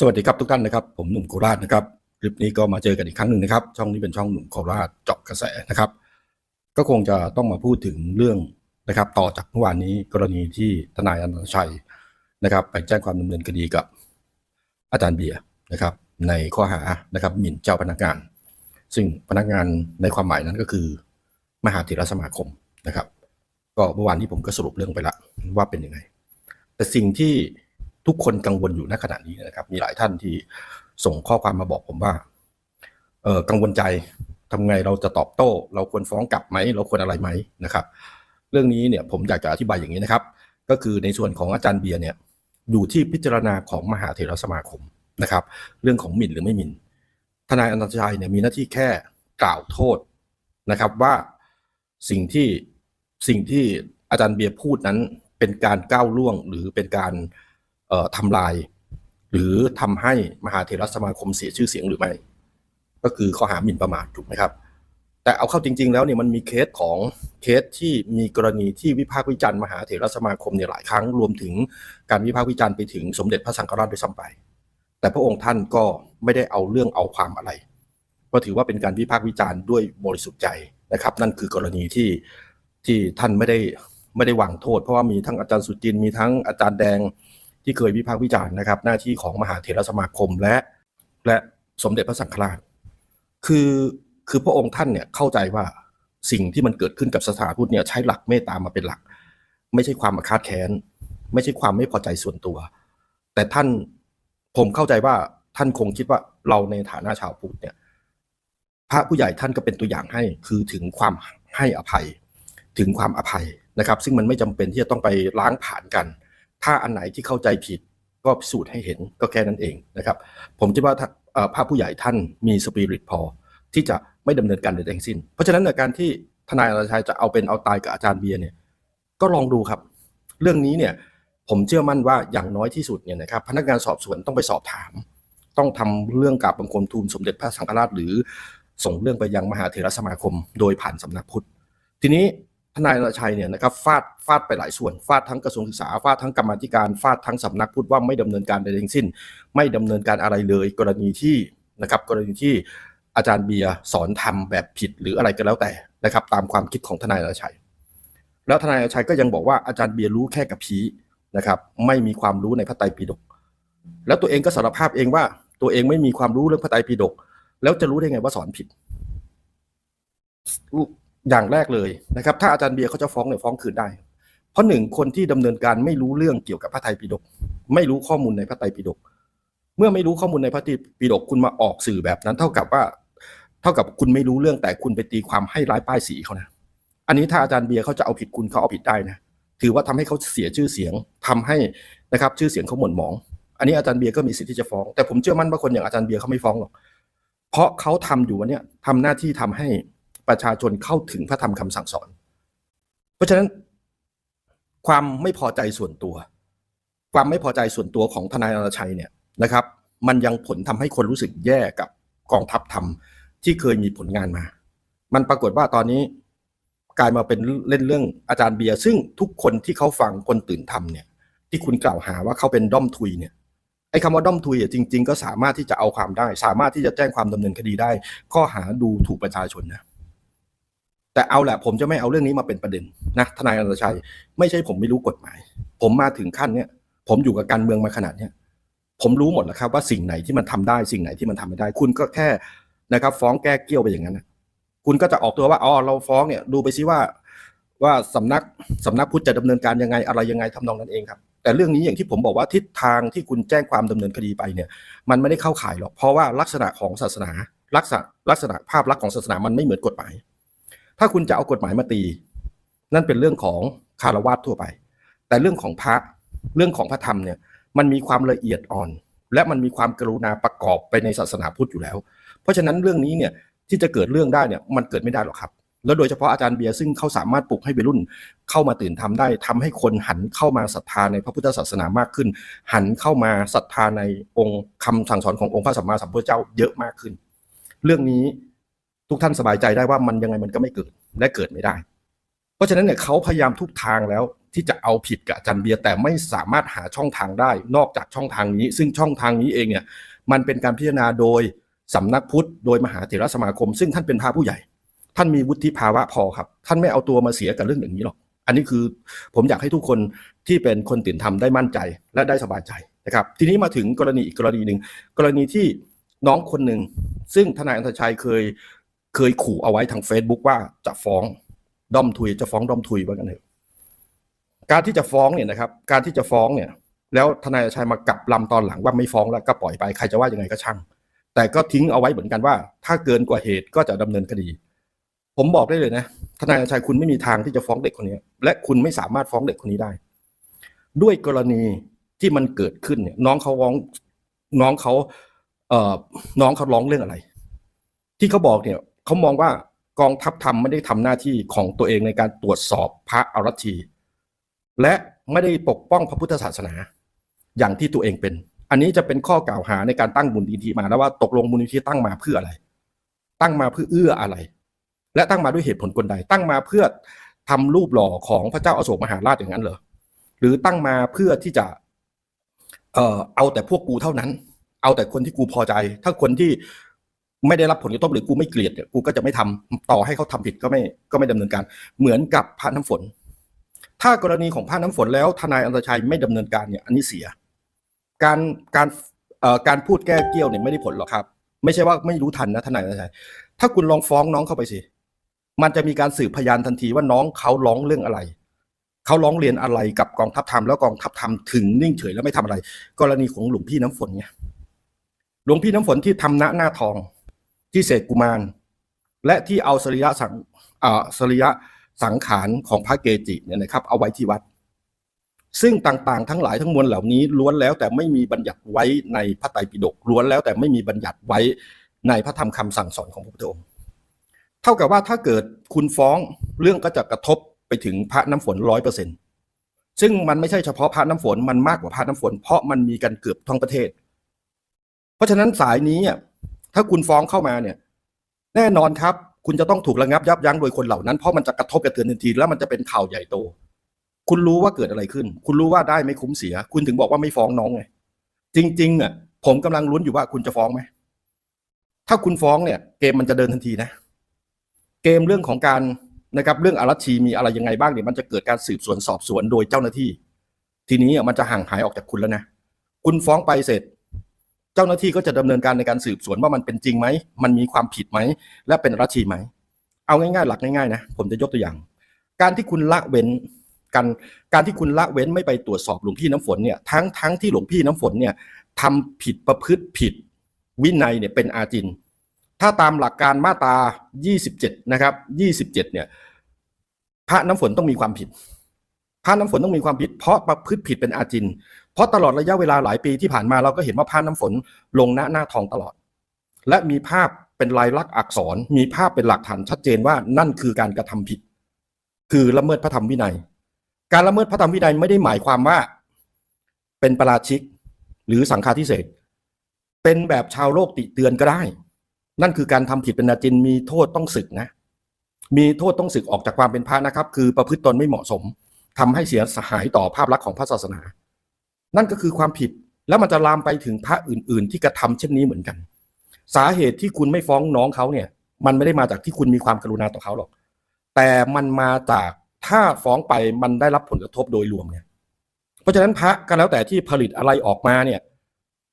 สวัสดีครับทุกท่านนะครับ ผมหนุ่มโคราชนะครับคลิปนี้ก็มาเจอกันอีกครั้งหนึ่งนะครับ ช่องนี้เป็นช่องหนุ่มโคราชเจาะกระแสนะครับ ก็คงจะต้องมาพูดถึงเรื่องนะครับ ต่อจากเมื่อวานนี้กรณีที่ทนายอนันตชัยนะครับ ไปแจ้งความดำเนินคดีกับอาจารย์เบียร์นะครับ ในข้อหานะครับหมิ่นเจ้าพนักงาน ซึ่งพนักงานในความหมายนั้นก็คือ มหาเถรสมาคมนะครับ ก็เมื่อวานนี้ผมก็สรุปเรื่องไปละว่าเป็นยังไง แต่สิ่งที่ ทุกคนกังวลอยู่ณขณะนี้นะครับ มีหลายท่านที่ส่งข้อความมาบอกผมว่า เออกังวลใจทำไงเราจะตอบโต้ เราควรฟ้องกลับไหมเราควรอะไรไหมนะครับ เรื่องนี้เนี่ยผมอยากจะอธิบายอย่างนี้นะครับ ก็คือในส่วนของอาจารย์เบียร์เนี่ยอยู่ที่พิจารณาของมหาเถรสมาคมนะครับ เรื่องของหมิ่นหรือไม่หมิ่น ทนายอนันตชัยเนี่ยมีหน้าที่แค่กล่าวโทษนะครับว่าสิ่งที่สิ่งที่อาจารย์เบียร์พูดนั้นเป็นการก้าวล่วงหรือเป็นการเทำลาย หรือทำให้มหาเถรสมาคมเสียชื่อเสียงหรือไม่ ก็คือข้อหาหมิ่นประมาทถูกไหมครับ แต่เอาเข้าจริง ๆ แล้วเนี่ยมันมีเคสของเคสที่มีกรณีที่วิพากษ์วิจารณ์มหาเถรสมาคมเนี่ยหลายครั้งรวมถึงการวิพากษ์วิจารณ์ไปถึงสมเด็จพระสังฆราชด้วยซ้ำไป แต่พระองค์ท่านก็ไม่ได้เอาเรื่องเอาความอะไรก็ถือว่าเป็นการวิพากษ์วิจารณ์ด้วยบริสุทธิ์ใจนะครับ นั่นคือกรณีที่ที่ท่านไม่ได้ไม่ได้วางโทษ เพราะว่ามีทั้งอาจารย์สุจินมีทั้งอาจารย์แดง ที่เคยวิพากษ์วิจารณ์นะครับหน้าที่ของมหาเถรสมาคมและ และสมเด็จพระสังฆราช คือคือพระองค์ท่านเนี่ยเข้าใจว่าสิ่งที่มันเกิดขึ้นกับสถานทูตเนี่ยใช้หลักเมตตามาเป็นหลัก ไม่ใช่ความอาฆาตแค้น ไม่ใช่ความไม่พอใจส่วนตัว แต่ท่านผมเข้าใจว่าท่านคงคิดว่าเราในฐานะชาวพุทธเนี่ยพระผู้ใหญ่ท่านก็เป็นตัวอย่างให้คือถึงความให้อภัย ถึงความอภัยนะครับ ซึ่งมันไม่จำเป็นที่จะต้องไปล้างผ่านกัน ถ้าอันไหนที่เข้าใจผิดก็พิสูจน์ให้เห็นก็แค่นั้นเองนะครับ ผมคิดว่าถ้าพผู้ใหญ่ท่านมีสปิริตพอ ที่จะไม่ดำเนินการใดทั้งสิ้น เพราะฉะนั้นในการที่ทนายอรชัยจะเอาเป็นเอาตายกับอาจารย์เบียร์เนี่ยก็ลองดูครับ เรื่องนี้เนี่ยผมเชื่อมั่นว่าอย่างน้อยที่สุดเนี่ยนะครับพนักงานสอบสวนต้องไปสอบถาม ต้องทำเรื่องกับบังคมทูลสมเด็จพระสังฆราช หรือส่งเรื่องไปยังมหาเถรสมาคม โดยผ่านสำนักพุทธ ทีนี้ นายอรชัยเนี่ยนะครับฟาดฟาดไปหลายส่วน ฟาดทั้งกระทรวงศึกษาฟาดทั้งกรรมธิการฟาดทั้งสำนักพุทธว่าไม่ดำเนินการใดทั้งสิ้น ไม่ดำเนินการอะไรเลย กรณีที่นะครับกรณีที่อาจารย์เบียร์สอนทำแบบผิดหรืออะไรก็แล้วแต่นะครับ ตามความคิดของทนายอรชัย แล้วทนายอรชัยก็ยังบอกว่าอาจารย์เบียร์รู้แค่กับผีนะครับไม่มีความรู้ในพระไตรปิฎกแล้วตัวเองก็สารภาพเองว่าตัวเองไม่มีความรู้เรื่องพระไตรปิฎกแล้วจะรู้ได้ไงว่าสอนผิด อย่างแรกเลยนะครับ ถ้าอาจารย์เบียร์เขาจะฟ้องเนี่ยฟ้องคืนได้ เพราะหนึ่งคนที่ดำเนินการไม่รู้เรื่องเกี่ยวกับพระไตรปิฎกไม่รู้ข้อมูลในพระไตรปิฎกเมื่อไม่รู้ข้อมูลในพระไตรปิฎกคุณมาออกสื่อแบบนั้น เท่ากับว่า เท่ากับคุณไม่รู้เรื่องแต่คุณไปตีความให้ร้ายป้ายสีเขานะอันนี้ถ้าอาจารย์เบียร์เขาจะเอาผิดคุณเขาเอาผิดได้นะถือว่าทำให้เขาเสียชื่อเสียงทำให้นะครับ ชื่อเสียงเขาหม่นหมอง อันนี้อาจารย์เบียร์ก็มีสิทธิ์ที่จะฟ้อง แต่ผมเชื่อมั่นว่าคนอย่างอาจารย์เบียร์เขาไม่ฟ้องหรอกเพราะเขาทำอยู่วันนี้ยทำหน้าที่ทำให้ ประชาชนเข้าถึงพระธรรมคำสั่งสอน เพราะฉะนั้นความไม่พอใจส่วนตัว ความไม่พอใจส่วนตัวของทนายอรชัยเนี่ยนะครับ มันยังผลทำให้คนรู้สึกแย่กับกองทัพธรรมที่เคยมีผลงานมา มันปรากฏว่าตอนนี้กลายมาเป็นเล่นเรื่องอาจารย์เบียร์ซึ่งทุกคนที่เขาฟังคนตื่นทำเนี่ย ที่คุณกล่าวหาว่าเขาเป็นด้อมทุยเนี่ยไอ้คำว่าด้อมทุยอะจริง ๆ ก็สามารถที่จะเอาความได้ สามารถที่จะแจ้งความดำเนินคดีได้ ข้อหาดูถูกประชาชนนะ แต่เอาแหละผมจะไม่เอาเรื่องนี้มาเป็นประเด็นนะทนายอนันตชัย ไม่ใช่ผมไม่รู้กฎหมาย ผมมาถึงขั้นเนี้ยผมอยู่กับการเมืองมาขนาดเนี้ยผมรู้หมดแล้วครับว่าสิ่งไหนที่มันทำได้สิ่งไหนที่มันทำไม่ได้ คุณก็แค่นะครับ ฟ้องแก้เกี้ยวไปอย่างนั้นนะคุณก็จะออกตัวว่าอ๋อเราฟ้องเนี่ยดูไปซิว่าว่าสำนักสำนักพุทธจะดำเนินการยังไงอะไรยังไงทำนองนั้นเองครับ แต่เรื่องนี้อย่างที่ผมบอกว่าทิศทางที่คุณแจ้งความดำเนินคดีไปเนี่ย มันไม่ได้เข้าข่ายหรอกเพราะว่าลักษณะของศาสนาลักษณะลักษณะภาพลักษณ์ของศาสนามันไม่เหมือนกฎหมาย ถ้าคุณจะเอากฎหมายมาตี นั่นเป็นเรื่องของคารวะทั่วไป แต่เรื่องของพระเรื่องของพระธรรมเนี่ยมันมีความละเอียดอ่อน และมันมีความกรุณาประกอบไปในศาสนาพุทธอยู่แล้ว เพราะฉะนั้นเรื่องนี้เนี่ยที่จะเกิดเรื่องได้เนี่ยมันเกิดไม่ได้หรอกครับ แล้วโดยเฉพาะอาจารย์เบียร์ซึ่งเขาสามารถปลุกให้วัยรุ่นเข้ามาตื่นทำได้ทำให้คนหันเข้ามาศรัทธาในพระพุทธศาสนามากขึ้น หันเข้ามาศรัทธาในองค์คำสั่งสอนขององค์พระสัมมาสัมพุทธเจ้าเยอะมากขึ้น เรื่องนี้ ทุกท่านสบายใจได้ว่ามันยังไงมันก็ไม่เกิดและเกิดไม่ได้ เพราะฉะนั้นเนี่ยเขาพยายามทุกทางแล้วที่จะเอาผิดกับอาจารย์เบียร์แต่ไม่สามารถหาช่องทางได้ นอกจากช่องทางนี้ ซึ่งช่องทางนี้เองเนี่ยมันเป็นการพิจารณาโดยสำนักพุทธโดยมหาเถรสมาคม ซึ่งท่านเป็นพระผู้ใหญ่ ท่านมีวุฒิภาวะพอครับ ท่านไม่เอาตัวมาเสียกับเรื่องอย่างนี้หรอกอันนี้คือผมอยากให้ทุกคนที่เป็นคนตื่นธรรมได้มั่นใจและได้สบายใจนะครับ ทีนี้มาถึงกรณีอีกกรณีหนึ่งกรณีที่น้องคนหนึ่งซึ่งทนายอันตชัยเคย เคยขู่เอาไว้ทาง Facebook ว่าจะฟ้องด้อมทุยจะฟ้องด้อมทุยว่ากันเถอะการที่จะฟ้องเนี่ยนะครับ การที่จะฟ้องเนี่ย แล้วทนายอันตชัยมากลับลำตอนหลังว่าไม่ฟ้องแล้วก็ปล่อยไปใครจะว่ายังไงก็ช่าง แต่ก็ทิ้งเอาไว้เหมือนกันว่า ถ้าเกินกว่าเหตุก็จะดำเนินคดี ผมบอกได้เลยนะทนายอันชัยคุณไม่มีทางที่จะฟ้องเด็กคนนี้ และคุณไม่สามารถฟ้องเด็กคนนี้ได้ ด้วยกรณีที่มันเกิดขึ้นเนี่ยน้องเขาร้องน้องเขาเอ่อน้องเขาร้องเรื่องอะไร ที่เขาบอกเนี่ย เขามองว่ากองทัพธรรมไม่ได้ทำหน้าที่ของตัวเองในการตรวจสอบพระอรัชีและไม่ได้ปกป้องพระพุทธศาสนา อย่างที่ตัวเองเป็น อันนี้จะเป็นข้อกล่าวหาในการตั้งมูลนิธิมาแล้วว่าตกลงมูลนิธิตั้งมาเพื่ออะไร ตั้งมาเพื่อเอื้ออะไร และตั้งมาด้วยเหตุผลกลใด ตั้งมาเพื่อทำรูปหล่อของพระเจ้าอโศกมหาราชอย่างนั้นเหรอหรือตั้งมาเพื่อที่จะเอ่อเอาแต่พวกกูเท่านั้น เอาแต่คนที่กูพอใจ ถ้าคนที่ ไม่ได้รับผลกระทบหรือกูไม่เกลียดเนี่ยกูก็จะไม่ทำต่อให้เขาทำผิดก็ไม่ก็ไม่ดำเนินการ เหมือนกับพระน้ำฝน ถ้ากรณีของพระน้ำฝนแล้วทนายอันตชัยไม่ดำเนินการเนี่ยอันนี้เสีย การการเอ่อการพูดแก้เกี้ยวเนี่ยไม่ได้ผลหรอกครับ ไม่ใช่ว่าไม่รู้ทันนะทนายอันตชัยถ้าคุณลองฟ้องน้องเข้าไปสิมันจะมีการสืบพยานทันทีว่าน้องเขาร้องเรื่องอะไรเขาร้องเรียนอะไรกับกองทัพธรรมแล้วกองทัพธรรมถึงนิ่งเฉยแล้วไม่ทำอะไร กรณีของหลวงพี่น้ำฝนไงหลวงพี่น้ำฝนที่ทำณหน้าทอง ที่เศษกุมาร และที่เอาสรีระสังสรีระสังขารของพระเกจิเนี่ยนะครับ เอาไว้ที่วัด ซึ่งต่างๆ ทั้งหลายทั้งมวลเหล่านี้ล้วนแล้วแต่ไม่มีบัญญัติไว้ในพระไตรปิฎกล้วนแล้วแต่ไม่มีบัญญัติไว้ในพระธรรมคำสั่งสอนของพระพุทธองค์เท่ากับว่าถ้าเกิดคุณฟ้องเรื่องก็จะกระทบไปถึงพระน้ำฝนร้อยเปอร์เซ็นซึ่งมันไม่ใช่เฉพาะพระน้ำฝนมันมากกว่าพระน้ำฝน เพราะมันมีกันเกือบทั้งประเทศ เพราะฉะนั้นสายนี้อะ ถ้าคุณฟ้องเข้ามาเนี่ย แน่นอนครับ คุณจะต้องถูกระงับยับยั้งโดยคนเหล่านั้นเพราะมันจะกระทบกระเทือนทันทีแล้วมันจะเป็นข่าวใหญ่โต คุณรู้ว่าเกิดอะไรขึ้น คุณรู้ว่าได้ไม่คุ้มเสีย คุณถึงบอกว่าไม่ฟ้องน้องไงจริงๆอะผมกำลังลุ้นอยู่ว่าคุณจะฟ้องไหมถ้าคุณฟ้องเนี่ย เกมมันจะเดินทันทีนะ เกมเรื่องของการนะครับเรื่องอารัชีมีอะไรยังไงบ้างเนี่ยมันจะเกิดการสืบสวนสอบสวนโดยเจ้าหน้าที่ ทีนี้มันจะห่างหายออกจากคุณแล้วนะ คุณฟ้องไปเสร็จ เจ้าหน้าที่ก็จะดำเนินการในการสืบสวนว่ามันเป็นจริงไหม มันมีความผิดไหม และเป็นรัชชีไหม เอาง่ายๆ หลักง่ายๆนะ ผมจะยกตัวอย่าง การที่คุณละเว้นกันการที่คุณละเว้นไม่ไปตรวจสอบหลวงพี่น้ำฝนเนี่ย ทั้งทั้งที่หลวงพี่น้ำฝนเนี่ยทำผิดประพฤติผิดวินัยเนี่ยเป็นอาจิน ถ้าตามหลักการมาตรา 27 นะครับ 27 เนี่ย พระน้ำฝนต้องมีความผิด พระน้ำฝนต้องมีความผิด เพราะประพฤติผิดเป็นอาจิน เพราะตลอดระยะเวลาหลายปีที่ผ่านมาเราก็เห็นว่าพระน้ำฝนลงหน้าหน้าทองตลอด และมีภาพเป็นลายลักษณ์อักษร มีภาพเป็นหลักฐานชัดเจนว่านั่นคือการกระทำผิด คือละเมิดพระธรรมวินัย การละเมิดพระธรรมวินัยไม่ได้หมายความว่า เป็นประราชิกหรือสังฆาทิเศษเป็นแบบชาวโลกติเตือนก็ได้ นั่นคือการทำผิดเป็นอาจินมีโทษต้องศึกนะ มีโทษต้องศึกออกจากความเป็นพระนะครับ คือประพฤติตนไม่เหมาะสมทำให้เสียหายต่อภาพลักษณ์ของพระศาสนา นั่นก็คือความผิดแล้วมันจะลามไปถึงพระอื่น ๆ ที่กระทำเช่นนี้เหมือนกัน สาเหตุที่คุณไม่ฟ้องน้องเขาเนี่ย มันไม่ได้มาจากที่คุณมีความกรุณาต่อเขาหรอก แต่มันมาจากถ้าฟ้องไปมันได้รับผลกระทบโดยรวมเนี่ยเพราะฉะนั้นพระก็แล้วแต่ที่ผลิตอะไรออกมาเนี่ย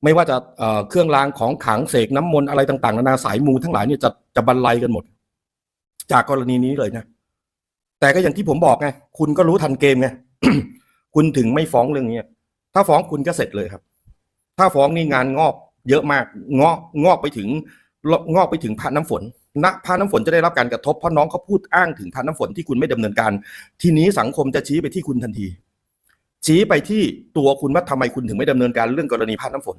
ไม่ว่าจะเเครื่องรางของขังเสกน้ำมนต์อะไรต่างๆนานาสายมูทั้งหลายเนี่ยจะจะบรรลัยกันหมด จากกรณีนี้เลยนะแต่ก็อย่างที่ผมบอกไงคุณก็รู้ทันเกมไงคุณถึงไม่ฟ้องเรื่องนี้ ถ้าฟ้องคุณก็เสร็จเลยครับ ถ้าฟ้องนี่งานงอกเยอะมากงอกงอกไปถึงงอกไปถึงพระน้ำฝนณพระน้ำฝนจะได้รับการกระทบเพราะน้องเขาพูดอ้างถึงพระน้ำฝนที่คุณไม่ดำเนินการ ทีนี้สังคมจะชี้ไปที่คุณทันที ชี้ไปที่ตัวคุณว่าทำไมคุณถึงไม่ดำเนินการเรื่องกรณีพระน้ำฝน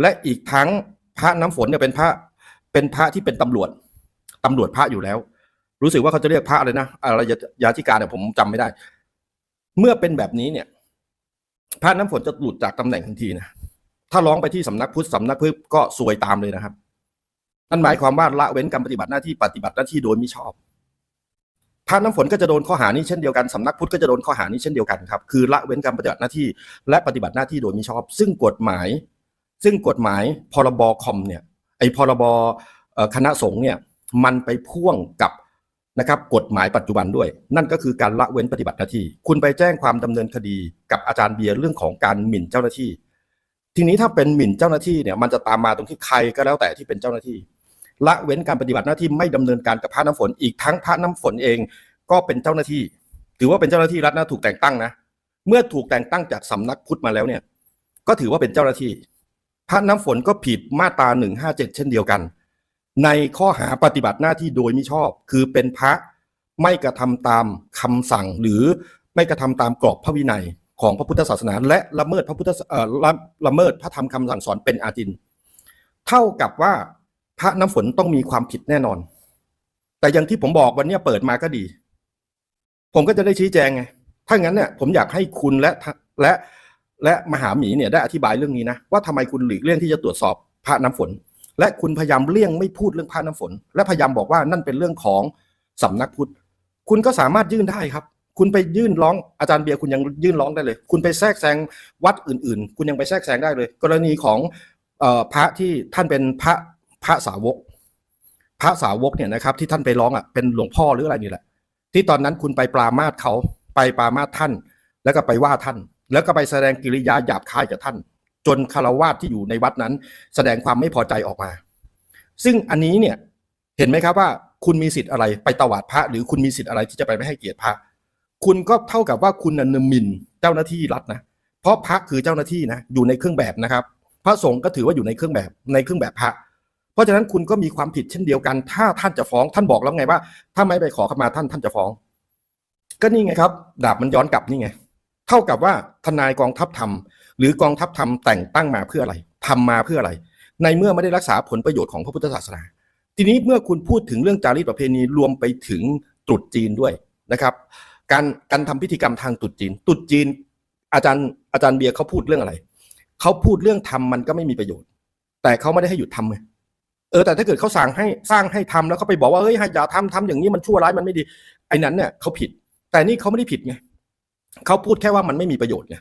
และอีกทั้งพระน้ำฝนเนี่ยเป็นพระเป็นพระที่เป็นตำรวจตำรวจพระอยู่แล้ว รู้สึกว่าเขาจะเรียกพระอะไรนะอะไรยาธิการเนี่ยผมจำไม่ได้ เมื่อเป็นแบบนี้เนี่ย พระน้ำฝนจะหลุดจากตำแหน่งทันทีนะถ้าร้องไปที่สำนักพุทธสำนักพุทธก็ซวยตามเลยนะครับนั่นหมายความว่าละเว้นการปฏิบัติหน้าที่ปฏิบัติหน้าที่โดยมิชอบพระน้ำฝนก็จะโดนข้อหานี้เช่นเดียวกันสำนักพุทธก็จะโดนข้อหานี้เช่นเดียวกันครับ คือละเว้นการปฏิบัติหน้าที่ และปฏิบัติหน้าที่โดยมิชอบ ซึ่งกฎหมาย ซึ่งกฎหมายพรบคอมเนี่ยไอพรบคณะสงฆ์เนี่ยมันไปพ่วงกับ นะครับกฎหมายปัจจุบันด้วย นั่นก็คือการละเว้นปฏิบัติหน้าที่ คุณไปแจ้งความดำเนินคดีกับอาจารย์เบียร์เรื่องของการหมิ่นเจ้าหน้าที่ ทีนี้ถ้าเป็นหมิ่นเจ้าหน้าที่เนี่ยมันจะตามมาตรงที่ใครก็แล้วแต่ที่เป็นเจ้าหน้าที่ ละเว้นการปฏิบัติหน้าที่ไม่ดำเนินการกับพระน้ำฝน อีกทั้งพระน้ำฝนเองก็เป็นเจ้าหน้าที่ ถือว่าเป็นเจ้าหน้าที่รัฐนะถูกแต่งตั้งนะเมื่อถูกแต่งตั้งจากสำนักพุทธมาแล้วเนี่ยก็ถือว่าเป็นเจ้าหน้าที่ พระน้ำฝนก็ผิดมาตราหนึ่งห้าเจ็ดเช่นเดียวกัน ในข้อหาปฏิบัติหน้าที่โดยมิชอบ คือเป็นพระไม่กระทำตามคำสั่งหรือไม่กระทำตามกรอบพระวินัยของพระพุทธศาสนา และละเมิดพระพุทธละละเมิดพระธรรมคำสั่งสอนเป็นอาจิน เท่ากับว่าพระน้ำฝนต้องมีความผิดแน่นอน แต่อย่างที่ผมบอกวันนี้เปิดมาก็ดี ผมก็จะได้ชี้แจงไงถ้างั้นเนี่ยผมอยากให้คุณและและและมหาหมีเนี่ยได้อธิบายเรื่องนี้นะว่าทำไมคุณหลีกเลี่ยงที่จะตรวจสอบพระน้ำฝน และคุณพยายามเลี่ยงไม่พูดเรื่องพระน้ำฝน และพยายามบอกว่านั่นเป็นเรื่องของสำนักพุทธคุณก็สามารถยื่นได้ครับ คุณไปยื่นร้องอาจารย์เบียร์คุณยังยื่นร้องได้เลย คุณไปแทรกแซงวัดอื่น ๆ คุณยังไปแทรกแซงได้เลย กรณีของออพระที่ท่านเป็นพระพระสาวก พระสาวกเนี่ยนะครับ ที่ท่านไปร้องอะเป็นหลวงพ่อหรืออะไรนี่แหละ ที่ตอนนั้นคุณไปปรามาสเขาไปปรามาสท่าน แล้วก็ไปว่าท่าน แล้วก็ไปแสดงกิริยาหยาบคายกับท่าน จนคารวาสที่อยู่ในวัดนั้น แสดงความไม่พอใจออกมา ซึ่งอันนี้เนี่ยเห็นไหมครับว่า คุณมีสิทธิ์อะไรไปตวาดพระ หรือคุณมีสิทธิ์อะไรที่จะไปไม่ให้เกียรติพระ คุณก็เท่ากับว่าคุณนันมินเจ้าหน้าที่รัฐนะเพราะพระคือเจ้าหน้าที่นะอยู่ในเครื่องแบบนะครับ พระสงฆ์ก็ถือว่าอยู่ในเครื่องแบบในเครื่องแบบพระ เพราะฉะนั้นคุณก็มีความผิดเช่นเดียวกัน ถ้าท่านจะฟ้องท่านบอกแล้วไงว่า ถ้าไม่ไปขอขมาท่านท่านจะฟ้อง ก็นี่ไงครับ ดาบมันย้อนกลับนี่ไง เท่ากับว่าทนายกองทัพทำ หรือกองทัพทำแต่งตั้งมาเพื่ออะไรทำมาเพื่ออะไร ในเมื่อไม่ได้รักษาผลประโยชน์ของพระพุทธศาสนา ทีนี้เมื่อคุณพูดถึงเรื่องจารีตประเพณีรวมไปถึงตรุษจีนด้วยนะครับ การการทำพิธีกรรมทางตรุษจีนตรุษจีน อาจารย์อาจารย์เบียร์เขาพูดเรื่องอะไรเขาพูดเรื่องทำมันก็ไม่มีประโยชน์ แต่เขาไม่ได้ให้หยุดทำไงเออแต่ถ้าเกิดเขาสั่งให้สร้างให้ทำแล้วเขาไปบอกว่าเฮ้ยอย่าทำทำอย่างนี้มันชั่วร้ายมันไม่ดีไอ้นั้นเนี่ยเขาผิด แต่นี่เขาไม่ได้ผิดไงเขาพูดแค่ว่ามันไม่มีประโยชน์ไง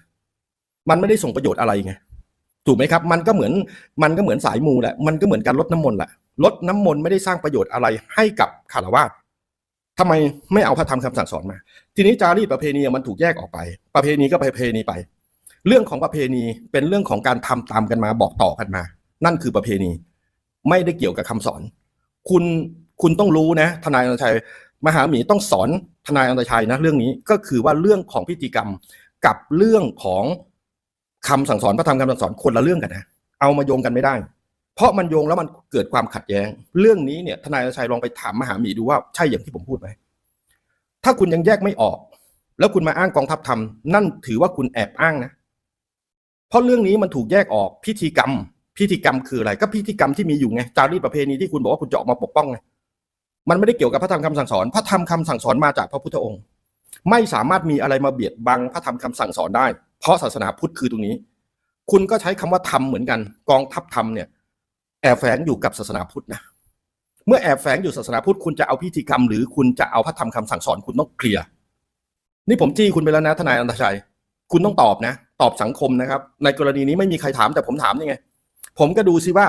มันไม่ได้ส่งประโยชน์อะไรไงถูกไหมครับ มันก็เหมือนมันก็เหมือนสายมูแหละมันก็เหมือนการลดน้ำมนต์แหละลดน้ำมนต์ไม่ได้สร้างประโยชน์อะไรให้กับคารวาสทำไมไม่เอาพระธรรมคำสั่งสอนมา ทีนี้จารีตประเพณีมันถูกแยกออกไป ประเพณีก็ประเพณีไป เรื่องของประเพณีเป็นเรื่องของการทำตามกันมาบอกต่อกันมา นั่นคือประเพณี ไม่ได้เกี่ยวกับคำสอน คุณคุณต้องรู้นะ ทนายอนันตชัย มหาหมีต้องสอนทนายอนันตชัยนะเรื่องนี้ก็คือว่าเรื่องของพิธีกรรมกับเรื่องของ คำสั่งสอนพระธรรมคำสั่งสอนคนละเรื่องกันนะเอามาโยงกันไม่ได้ เพราะมันโยงแล้วมันเกิดความขัดแย้ง เรื่องนี้เนี่ยทนายอนันตชัยลองไปถามมหาหมีดูว่าใช่อย่างที่ผมพูดไหมถ้าคุณยังแยกไม่ออก แล้วคุณมาอ้างกองทัพธรรมนั่นถือว่าคุณแอบอ้างนะ เพราะเรื่องนี้มันถูกแยกออกพิธีกรรม พิธีกรรมคืออะไร ก็พิธีกรรมที่มีอยู่ไงจารีตประเพณีที่คุณบอกว่าคุณจะออกมาปกป้องไงมันไม่ได้เกี่ยวกับพระธรรมคำสั่งสอนพระธรรมคำสั่งสอนมาจากพระพุทธองค์ ไม่สามารถมีอะไรมาเบียดบังพระธรรมคำสั่งสอนได้ เพราะศาสนาพุทธคือตรงนี้ คุณก็ใช้คำว่าธรรมเหมือนกัน กองทัพธรรมเนี่ยแอบแฝงอยู่กับศาสนาพุทธนะเมื่อแอบแฝงอยู่ศาสนาพุทธคุณจะเอาพิธีกรรม หรือคุณจะเอาพระธรรมคำสั่งสอนคุณต้องเคลียร์นี่ผมจี้คุณไปแล้วนะทนายอันตชัย คุณต้องตอบนะ ตอบสังคมนะครับ ในกรณีนี้ไม่มีใครถามแต่ผมถามยังไง ผมก็ดูซิว่า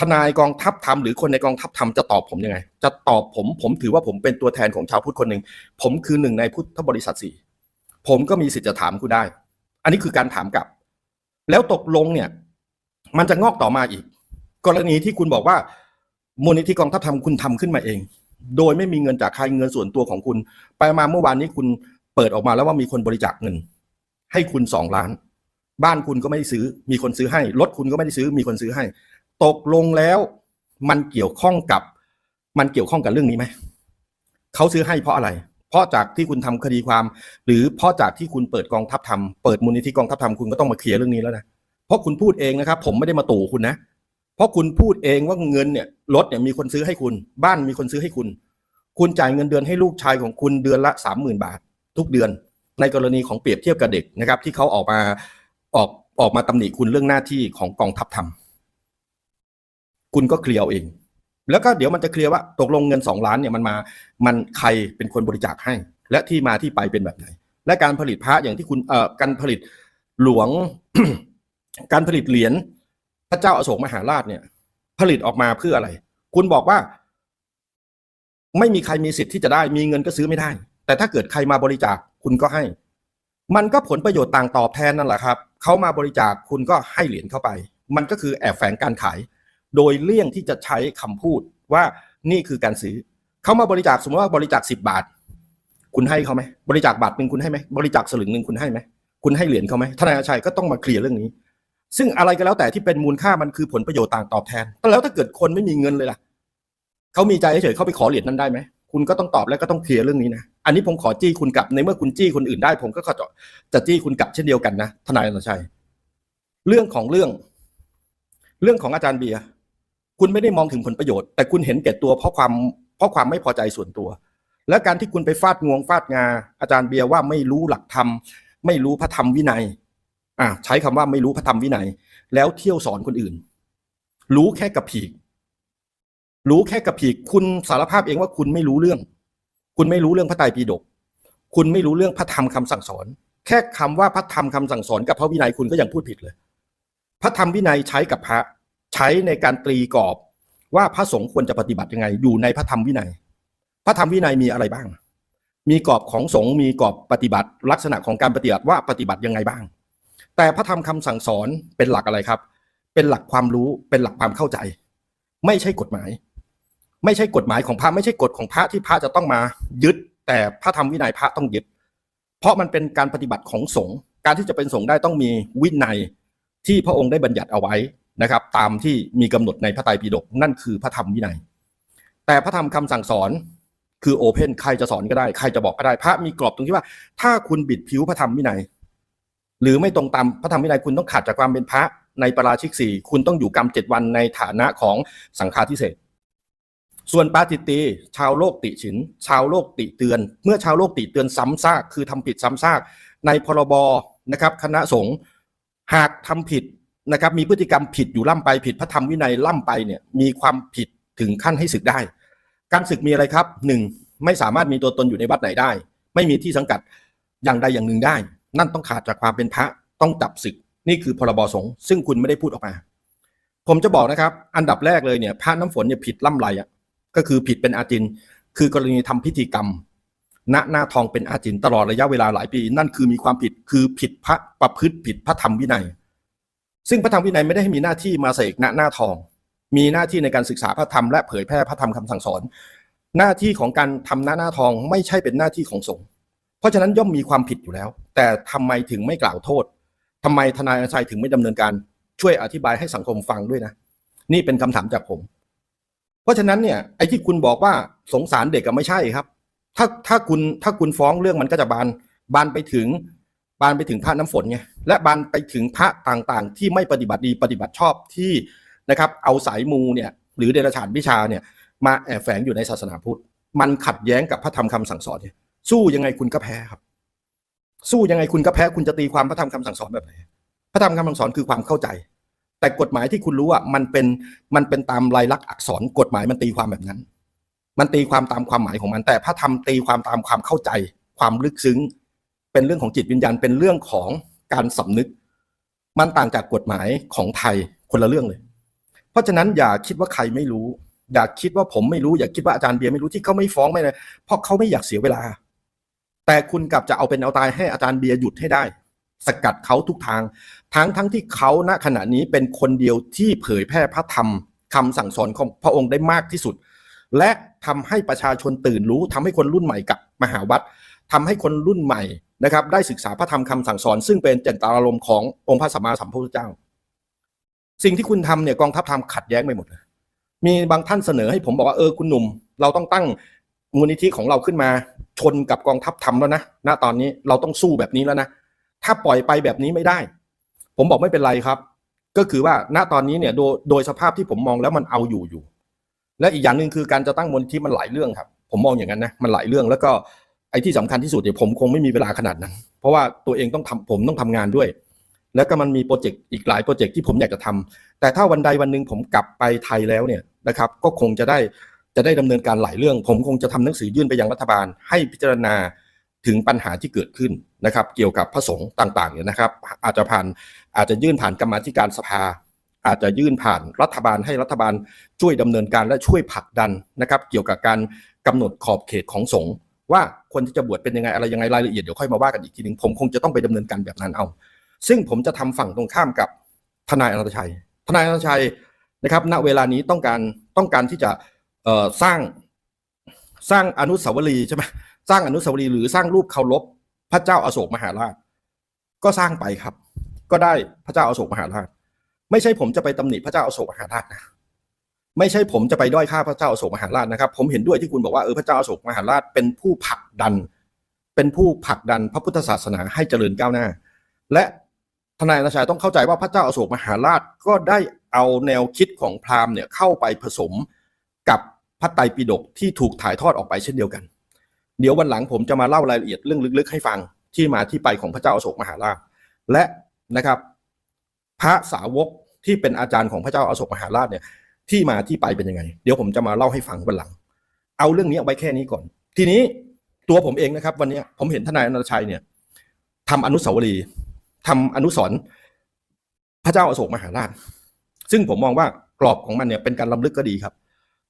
ทนายกองทัพทำหรือคนในกองทัพทำจะตอบผมยังไง จะตอบผม ผมถือว่าผมเป็นตัวแทนของชาวพุทธคนหนึ่งผมคือหนึ่งในพุทธบริษัทสี่ผมก็มีสิทธิ์จะถามคุณได้ อันนี้คือการถามกลับ แล้วตกลงเนี่ย มันจะงอกต่อมาอีก กรณีที่คุณบอกว่ามูลนิธิกองทัพทำคุณทำขึ้นมาเอง โดยไม่มีเงินจากใครเงินส่วนตัวของคุณ ไปมาเมื่อวานนี้คุณเปิดออกมาแล้วว่ามีคนบริจาคเงิน ให้คุณสองล้าน บ้านคุณก็ไม่ได้ซื้อ มีคนซื้อให้รถคุณก็ไม่ได้ซื้อ มีคนซื้อให้ ตกลงแล้วมันเกี่ยวข้องกับ มันเกี่ยวข้องกับเรื่องนี้ไหมเขาซื้อให้เพราะอะไรเราะจากที่คุณทำคดีความ หรือเพราะจากที่คุณเปิดกองทัพทำเปิดมูลนิธิกองทัพทำคุณก็ต้องมาเคลียร์เรื่องนี้แล้วนะเพราะคุณพูดเองนะครับ ผมไม่ได้มาตู่คุณนะ เพราะคุณพูดเองว่าเงินเนี่ยรถเนี่ยมีคนซื้อให้คุณ บ้านมีคนซื้อให้คุณ คุณจ่ายเงินเดือนให้ลูกชายของคุณเดือนละสามหมื่นบาท ทุกเดือน ในกรณีของเปรียบเทียบกับเด็กนะครับ ที่เขาออกมาออกออกมาตำหนิคุณเรื่องหน้าที่ของกองทัพทำคุณก็เคลียร์เอง แล้วก็เดี๋ยวมันจะเคลียร์ว่าตกลงเงินสองล้านเนี่ยมันมามันใครเป็นคนบริจาคให้ และที่มาที่ไปเป็นแบบไหน และการผลิตพระอย่างที่คุณเอ่อการผลิตหลวง การผลิตเหรียญพระเจ้าอโศกมหาราชเนี่ย ผลิตออกมาเพื่ออะไร คุณบอกว่า ไม่มีใครมีสิทธิ์ที่จะได้ มีเงินก็ซื้อไม่ได้ แต่ถ้าเกิดใครมาบริจาคคุณก็ให้ มันก็ผลประโยชน์ต่างตอบแทนนั่นแหละครับเขามาบริจาคคุณก็ให้เหรียญเข้าไป มันก็คือแอบแฝงการขาย โดยเลี่ยงที่จะใช้คำพูดว่านี่คือการซื้อเขามาบริจาคสมมติว่าบริจาคสิบาท คุณให้เขาไหมบริจาคบาทหนึ่งคุณให้ไหมบริจาคสลึงหนึ่งคุณให้ไหมคุณให้เหรียญเขาไหมทนายอาชัยก็ต้องมาเคลียร์เรื่องนี้ ซึ่งอะไรก็แล้วแต่ที่เป็นมูลค่ามันคือผลประโยชน์ต่างตอบแทนแต่แล้วถ้าเกิดคนไม่มีเงินเลยล่ะเขามีใจเฉยเขาไปขอเหรียญนั้นได้ไหมคุณก็ต้องตอบและก็ต้องเคลียร์เรื่องนี้นะ อันนี้ผมขอจี้คุณกลับในเมื่อคุณจี้คนอื่นได้ ผมก็ขอจะจี้คุณกลับเช่นเดียวกันนะทนายอาชัย เรื่องของเรื่อง เรื่องของอาจารย์เบียร์ คุณไม่ได้มองถึงผลประโยชน์แต่คุณเห็นแก่ตัวเพราะความเพราะความไม่พอใจส่วนตัว และการที่คุณไปฟาดงวงฟาดงา อาจารย์เบียร์ว่าไม่รู้หลักธรรมไม่รู้พระธรรมวินัยอะใช้คำว่าไม่รู้พระธรรมวินัย แล้วเที่ยวสอนคนอื่น รู้แค่กับผีก รู้แค่กับผีก คุณสารภาพเองว่าคุณไม่รู้เรื่อง คุณไม่รู้เรื่องพระไตรปิฎกคุณไม่รู้เรื่องพระธรรมคำสั่งสอน แค่คำว่าพระธรรมคำสั่งสอนกับพระวินัยคุณก็ยังพูดผิดเลย พระธรรมวินัยใช้กับพระ ใช้ในการตรีกรอบว่าพระสงฆ์ควรจะปฏิบัติยังไง อยู่ในพระธรรมวินัย พระธรรมวินัยมีอะไรบ้าง มีกรอบของสงฆ์มีกรอบปฏิบัติลักษณะของการปฏิบัติว่าปฏิบัติยังไงบ้าง แต่พระธรรมคำสั่งสอนเป็นหลักอะไรครับ เป็นหลักความรู้เป็นหลักความเข้าใจ ไม่ใช่กฎหมาย ไม่ใช่กฎหมายของพระไม่ใช่กฎของพระที่พระจะต้องมายึด แต่พระธรรมวินัยพระต้องยึด เพราะมันเป็นการปฏิบัติของสงฆ์การที่จะเป็นสงฆ์ได้ต้องมีวินัยที่พระองค์ได้บัญญัติเอาไว้ นะครับ ตามที่มีกำหนดในพระไตรปิฎกนั่นคือพระธรรมวินัย แต่พระธรรมคำสั่งสอนคือโอเพนใครจะสอนก็ได้ใครจะบอกก็ได้ พระมีกรอบตรงที่ว่า ถ้าคุณบิดผิวพระธรรมวินัย หรือไม่ตรงตามพระธรรมวินัยคุณต้องขาดจากความเป็นพระในปาราชิกสี่คุณต้องอยู่กรรมเจ็ดวันในฐานะของสังฆาทิเศษส่วนปาจิตตีชาวโลกติฉิน ชาวโลกติเตือน เมื่อชาวโลกติเตือนซ้ำซากคือทำผิดซ้ำซากในพรบนะครับ คณะสงฆ์หากทำผิด นะครับมีพฤติกรรมผิดอยู่ล่ำไปผิดพระธรรมวินัยล่ำไปเนี่ยมีความผิดถึงขั้นให้ศึกได้ การศึกมีอะไรครับหนึ่งไม่สามารถมีตัวตนอยู่ในวัดไหนได้ ไม่มีที่สังกัดอย่างใดอย่างหนึ่งได้ นั่นต้องขาดจากความเป็นพระต้องจับศึกนี่คือพรบสงฆ์ซึ่งคุณไม่ได้พูดออกมา ผมจะบอกนะครับ อันดับแรกเลยเนี่ยพระน้ำฝนเนี่ยผิดล่ำไรอะก็คือผิดเป็นอาจิน คือกรณีทำพิธีกรรมณหน้าทองเป็นอาจินตลอดระยะเวลาหลายปี นั่นคือมีความผิดคือผิดพระประพฤติผิดพระธรรมวินัย ซึ่งพระธรรมวินัยไม่ได้ให้มีหน้าที่มาเสกณหน้าทอง มีหน้าที่ในการศึกษาพระธรรมและเผยแพร่พระธรรมคำสั่งสอน หน้าที่ของการทำหน้าหน้าทองไม่ใช่เป็นหน้าที่ของสงฆ์เพราะฉะนั้นย่อมมีความผิดอยู่แล้ว แต่ทำไมถึงไม่กล่าวโทษทำไมทนายอาชัยถึงไม่ดำเนินการช่วยอธิบายให้สังคมฟังด้วยนะ นี่เป็นคำถามจากผม เพราะฉะนั้นเนี่ยไอ้ที่คุณบอกว่าสงสารเด็กก็ไม่ใช่ครับ ถ้าถ้าคุณถ้าคุณฟ้องเรื่องมันก็จะบานบานไปถึง บานไปถึงพระน้ำฝนไงและบานไปถึงพระต่างๆ ที่ไม่ปฏิบัติดีปฏิบัติชอบที่นะครับ เอาสายมูเนี่ยหรือเดรัจฉานวิชาเนี่ยมาแอบแฝงอยู่ในศาสนาพุทธ มันขัดแย้งกับพระธรรมคำสั่งสอนเนี่ยสู้ยังไงคุณก็แพ้ครับ สู้ยังไงคุณก็แพ้คุณจะตีความพระธรรมคำสั่งสอนแบบไหนพระธรรมคำสั่งสอนคือความเข้าใจ แต่กฎหมายที่คุณรู้อะมันเป็นมันเป็นตามลายลักษณ์อักษรกฎหมายมันตีความแบบนั้น มันตีความตามความหมายของมัน แต่พระธรรมตีความตามความเข้าใจ ความลึกซึ้ง เป็นเรื่องของจิตวิญญาณเป็นเรื่องของการสำนึก มันต่างจากกฎหมายของไทยคนละเรื่องเลย เพราะฉะนั้นอย่าคิดว่าใครไม่รู้ อย่าคิดว่าผมไม่รู้ อย่าคิดว่าอาจารย์เบียร์ไม่รู้ที่เขาไม่ฟ้องไม่เลยเพราะเขาไม่อยากเสียเวลา แต่คุณกลับจะเอาเป็นเอาตายให้อาจารย์เบียร์หยุดให้ได้ สกัดเขาทุกทาง ทั้งทั้งที่เขาณขณะนี้เป็นคนเดียวที่เผยแพร่พระธรรมคำสั่งสอนของพระองค์ได้มากที่สุด และทำให้ประชาชนตื่นรู้ทำให้คนรุ่นใหม่กับมหาวัด ทำให้คนรุ่นใหม่นะครับ ได้ศึกษาพระธรรมคำสั่งสอน ซึ่งเป็นเจตนารมณ์ขององค์พระสัมมาสัมพุทธเจ้า สิ่งที่คุณทำเนี่ยกองทัพทำขัดแย้งไปหมดเลยมีบางท่านเสนอให้ผมบอกว่าเออคุณหนุ่ม เราต้องตั้งมูลนิธิของเราขึ้นมาชนกับกองทัพทำแล้วนะณตอนนี้เราต้องสู้แบบนี้แล้วนะถ้าปล่อยไปแบบนี้ไม่ได้ ผมบอกไม่เป็นไรครับ ก็คือว่าณตอนนี้เนี่ยโดยโดยสภาพที่ผมมองแล้วมันเอาอยู่อยู่ และอีกอย่างหนึ่งคือการจะตั้งมูลนิธิมันหลายเรื่องครับ ผมมองอย่างนั้นนะมันหลายเรื่องแล้วก็ ไอ้ที่สำคัญที่สุดเนี่ยผมคงไม่มีเวลาขนาดนั้น เพราะว่าตัวเองต้องทำผมต้องทำงานด้วย แล้วก็มันมีโปรเจกต์อีกหลายโปรเจกต์ที่ผมอยากจะทำแต่ถ้าวันใดวันหนึ่งผมกลับไปไทยแล้วเนี่ยนะครับ ก็คงจะได้จะได้ดำเนินการหลายเรื่อง ผมคงจะทำหนังสือยื่นไปยังรัฐบาล ให้พิจารณาถึงปัญหาที่เกิดขึ้นนะครับ เกี่ยวกับพระสงฆ์ต่างๆเนี่ยนะครับ อาจจะผ่านอาจจะยื่นผ่านกรรมาธิการสภา อาจจะยื่นผ่านรัฐบาลให้รัฐบาลช่วยดำเนินการและช่วยผลักดันนะครับ เกี่ยวกับการกำหนดขอบเขตของสงฆ์ว่า คนที่จะบวชเป็นยังไงอะไรยังไงรายละเอียดเดี๋ยวค่อยมาว่ากันอีกทีหนึ่งผมคงจะต้องไปดำเนินการแบบนั้นเอา ซึ่งผมจะทำฝั่งตรงข้ามกับทนายอนันตชัย ทนายอนันตชัยนะครับ ณเวลานี้ต้องการต้องการที่จะสร้างสร้างอนุสาวรีย์ใช่ไหมสร้างอนุสาวรีย์หรือสร้างรูปเคารพพระเจ้าอาโศกมหาราช ก็สร้างไปครับ ก็ได้พระเจ้าอาโศกมหาราช ไม่ใช่ผมจะไปตำหนิพระเจ้าอาโศกมหาราชนะ ไม่ใช่ผมจะไปด้อยค่าพระเจ้าอโศกมหาราชนะครับ ผมเห็นด้วยที่คุณบอกว่าเออพระเจ้าอโศกมหาราชเป็นผู้ผลักดัน เป็นผู้ผลักดันพระพุทธศาสนาให้เจริญก้าวหน้า และทนายนาชัยต้องเข้าใจว่าพระเจ้าอโศกมหาราชก็ได้เอาแนวคิดของพราหมณ์เนี่ยเข้าไปผสมกับพระไตรปิฎกที่ถูกถ่ายทอดออกไปเช่นเดียวกัน เดี๋ยววันหลังผมจะมาเล่ารายละเอียดเรื่องลึกๆ ให้ฟังที่มาที่ไปของพระเจ้าอโศกมหาราช และนะครับ พระสาวกที่เป็นอาจารย์ของพระเจ้าอโศกมหาราชเนี่ย ที่มาที่ไปเป็นยังไง เดี๋ยวผมจะมาเล่าให้ฟังวันหลัง เอาเรื่องนี้ไว้แค่นี้ก่อน ทีนี้ตัวผมเองนะครับ วันนี้ผมเห็นทนายอนันตชัยเนี่ยทำอนุสาวรีย์ทำอนุสรณ์พระเจ้าอาโศกมหาราช ซึ่งผมมองว่ากรอบของมันเนี่ยเป็นการล้ำลึกก็ดีครับ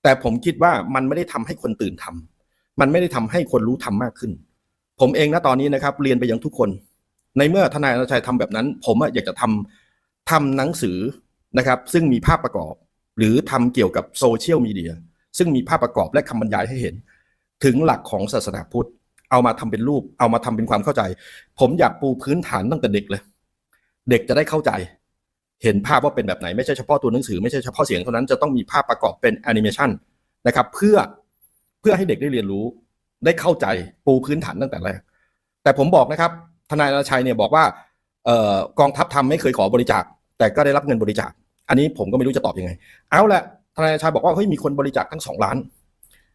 แต่ผมคิดว่ามันไม่ได้ทำให้คนตื่นทำมันไม่ได้ทำให้คนรู้ทำมากขึ้น ผมเองนะตอนนี้นะครับ เรียนไปยังทุกคน ในเมื่อทนายอนันตชัยทำแบบนั้น ผมอะอยากจะทำทำหนังสือนะครับ ซึ่งมีภาพประกอบ หรือทำเกี่ยวกับโซเชียลมีเดียซึ่งมีภาพประกอบและคำบรรยายให้เห็น ถึงหลักของศาสนาพุทธ เอามาทำเป็นรูป เอามาทำเป็นความเข้าใจ ผมอยากปูพื้นฐานตั้งแต่เด็กเลย เด็กจะได้เข้าใจ เห็นภาพว่าเป็นแบบไหน ไม่ใช่เฉพาะตัวหนังสือไม่ใช่เฉพาะเสียงเท่านั้นจะต้องมีภาพประกอบเป็นแอนิเมชันนะครับเพื่อเพื่อให้เด็กได้เรียนรู้ ได้เข้าใจปูพื้นฐานตั้งแต่แรกแต่ผมบอกนะครับ ทนายรณชัยเนี่ยบอกว่าออกองทัพทำไม่เคยขอบริจาค แต่ก็ได้รับเงินบริจาค อันนี้ผมก็ไม่รู้จะตอบยังไง เอาละทนายชัยบอกว่าเฮ้ยมีคนบริจาคทั้งสองล้าน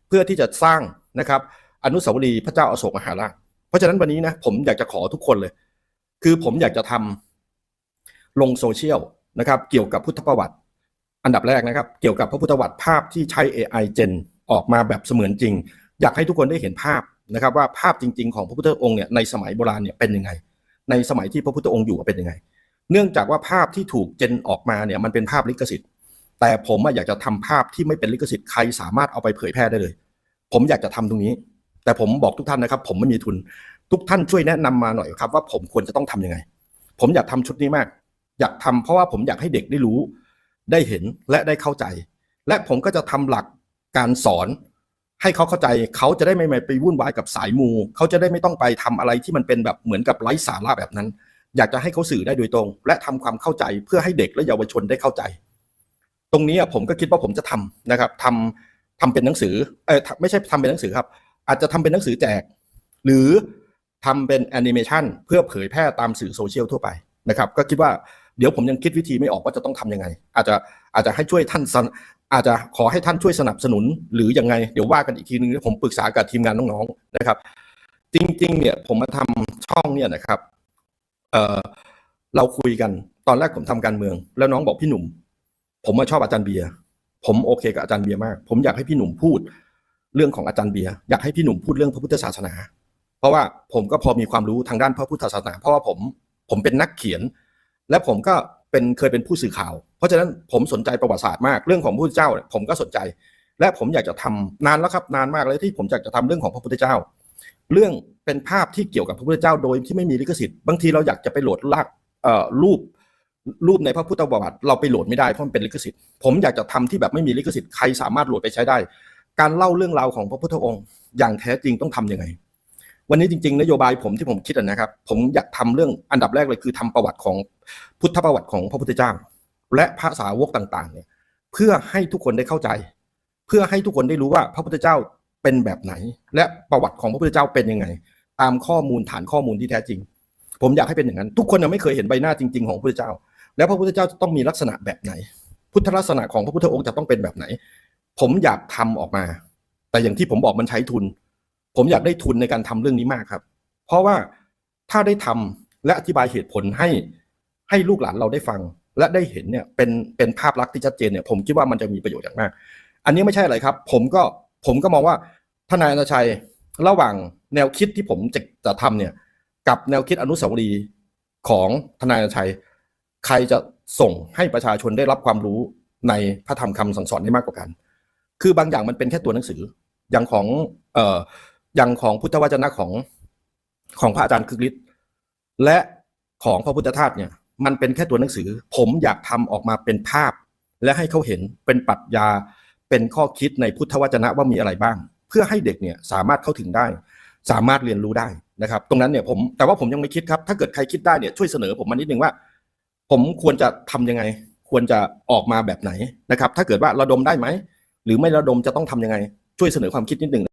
เพื่อที่จะสร้างนะครับอนุสาวรีย์พระเจ้าอาโศกมหาราชเพราะฉะนั้นวันนี้นะผมอยากจะขอทุกคนเลย คือผมอยากจะทำลงโซเชียลนะครับ เกี่ยวกับพุทธประวัติ อันดับแรกนะครับ เกี่ยวกับพระพุทธประวัติภาพที่ใช้ AI เจนออกมาแบบเสมือนจริง อยากให้ทุกคนได้เห็นภาพนะครับ ว่าภาพจริง ๆ ของพระพุทธองค์เนี่ยในสมัยโบราณเนี่ยเป็นยังไง ในสมัยที่พระพุทธองค์อยู่เป็นยังไง เนื่องจากว่าภาพที่ถูกเจนออกมาเนี่ยมันเป็นภาพลิขสิทธิ์ แต่ผมอยากจะทำภาพที่ไม่เป็นลิขสิทธิ์ใครสามารถเอาไปเผยแพร่ได้เลย ผมอยากจะทำตรงนี้ แต่ผมบอกทุกท่านนะครับ ผมไม่มีทุน ทุกท่านช่วยแนะนำมาหน่อยครับ ว่าผมควรจะต้องทำยังไง ผมอยากทำชุดนี้มาก อยากทำเพราะว่าผมอยากให้เด็กได้รู้ ได้เห็นและได้เข้าใจ และผมก็จะทำหลักการสอนให้เขาเข้าใจเขาจะได้ไม่ไปวุ่นวายกับสายมู เขาจะได้ไม่ต้องไปทำอะไรที่มันเป็นแบบเหมือนกับไร้สาระแบบนั้น อยากจะให้เขาสื่อได้โดยตรง และทำความเข้าใจเพื่อให้เด็กและเยาวชนได้เข้าใจ ตรงนี้ผมก็คิดว่าผมจะทำนะครับทำทำเป็นหนังสือเออไม่ใช่ทำเป็นหนังสือครับ อาจจะทำเป็นหนังสือแจก หรือทำเป็นแอนิเมชันเพื่อเผยแพร่ตามสื่อโซเชียลทั่วไปนะครับ ก็คิดว่าเดี๋ยวผมยังคิดวิธีไม่ออกว่าจะต้องทำยังไง อาจจะอาจจะให้ช่วยท่านสนอาจจะขอให้ท่านช่วยสนับสนุน หรือยังไงเดี๋ยวว่ากันอีกทีนึงผมปรึกษากับทีมงานน้องๆนะครับ จริง ๆ เนี่ยผมมาทำช่องเนี่ยนะครับ เออเราคุยกันตอนแรกผมทำการเมือง แล้วน้องบอกพี่หนุ่ม ผมมาชอบอาจารย์เบียร์ผมโอเคกับอาจารย์เบียร์มาก ผมอยากให้พี่หนุ่มพูด เรื่องของอาจารย์เบียร์อยากให้พี่หนุ่มพูดเรื่องพระพุทธศาสนา เพราะว่าผมก็พอมีความรู้ทางด้านพระพุทธศาสนา เพราะว่าผมผมเป็นนักเขียน และผมก็เป็นเคยเป็นผู้สื่อข่าว เพราะฉะนั้นผมสนใจประวัติศาสตร์มากเรื่องของพระพุทธเจ้า ผมก็สนใจ และผมอยากจะทำนานแล้วครับนานมากเลยที่ผมอยากจะทำเรื่องของพระพุทธเจ้า เรื่องเป็นภาพที่เกี่ยวกับพระพุทธเจ้าโดยที่ไม่มีลิขสิทธิ์บางทีเราอยากจะไปโหลดลากเอ่อรูปรูปในพระพุทธประวัติเราไปโหลดไม่ได้เพราะมันเป็นลิขสิทธิ์ผมอยากจะทำที่แบบไม่มีลิขสิทธิ์ใครสามารถโหลดไปใช้ได้ การเล่าเรื่องราวของพระพุทธองค์อย่างแท้จริงต้องทำยังไง วันนี้จริง ๆ นโยบายผมที่ผมคิดนะครับ ผมอยากทำเรื่องอันดับแรกเลยคือทำประวัติของพุทธประวัติของพระพุทธเจ้า และพระสาวกต่างๆเนี่ยเพื่อให้ทุกคนได้เข้าใจ เพื่อให้ทุกคนได้รู้ว่าพระพุทธเจ้า เป็นแบบไหน และประวัติของพระพุทธเจ้าเป็นยังไง ตามข้อมูลฐานข้อมูลที่แท้จริง ผมอยากให้เป็นอย่างนั้น ทุกคนยังไม่เคยเห็นใบหน้าจริง ๆของพระพุทธเจ้า แล้วพระพุทธเจ้าจะต้องมีลักษณะแบบไหน พุทธลักษณะของพระพุทธองค์จะต้องเป็นแบบไหน ผมอยากทำออกมา แต่อย่างที่ผมบอกมันใช้ทุน ผมอยากได้ทุนในการทำเรื่องนี้มากครับ เพราะว่าถ้าได้ทำและอธิบายเหตุผลให้ให้ลูกหลานเราได้ฟัง และได้เห็นเนี่ยเป็นเป็นภาพลักษณ์ที่ชัดเจนเนี่ยผมคิดว่ามันจะมีประโยชน์อย่างมาก อันนี้ไม่ใช่อะไรครับ ผมก็ ผมก็มองว่าทนายอนาชัยระหว่างแนวคิดที่ผมจะจะทำเนี่ย กับแนวคิดอนุสาวรีย์ของทนายอนาชัย ใครจะส่งให้ประชาชนได้รับความรู้ในพระธรรมคำสั่งสอนได้มากกว่ากัน คือบางอย่างมันเป็นแค่ตัวหนังสือ อย่างของเอ่ออย่างของพุทธวจนะของของพระอาจารย์คึกฤทธิ์และของพระพุทธทาสเนี่ย มันเป็นแค่ตัวหนังสือ ผมอยากทำออกมาเป็นภาพ และให้เขาเห็นเป็นปรัชญา เป็นข้อคิดในพุทธวจนะว่ามีอะไรบ้าง เพื่อให้เด็กเนี่ยสามารถเข้าถึงได้ สามารถเรียนรู้ได้นะครับ ตรงนั้นเนี่ยผมแต่ว่าผมยังไม่คิดครับ ถ้าเกิดใครคิดได้เนี่ยช่วยเสนอผมมานิดนึงว่า ผมควรจะทำยังไง ควรจะออกมาแบบไหนนะครับ ถ้าเกิดว่าระดมได้ไหมหรือไม่ระดมจะต้องทำยังไง ช่วยเสนอความคิดนิดหนึ่ง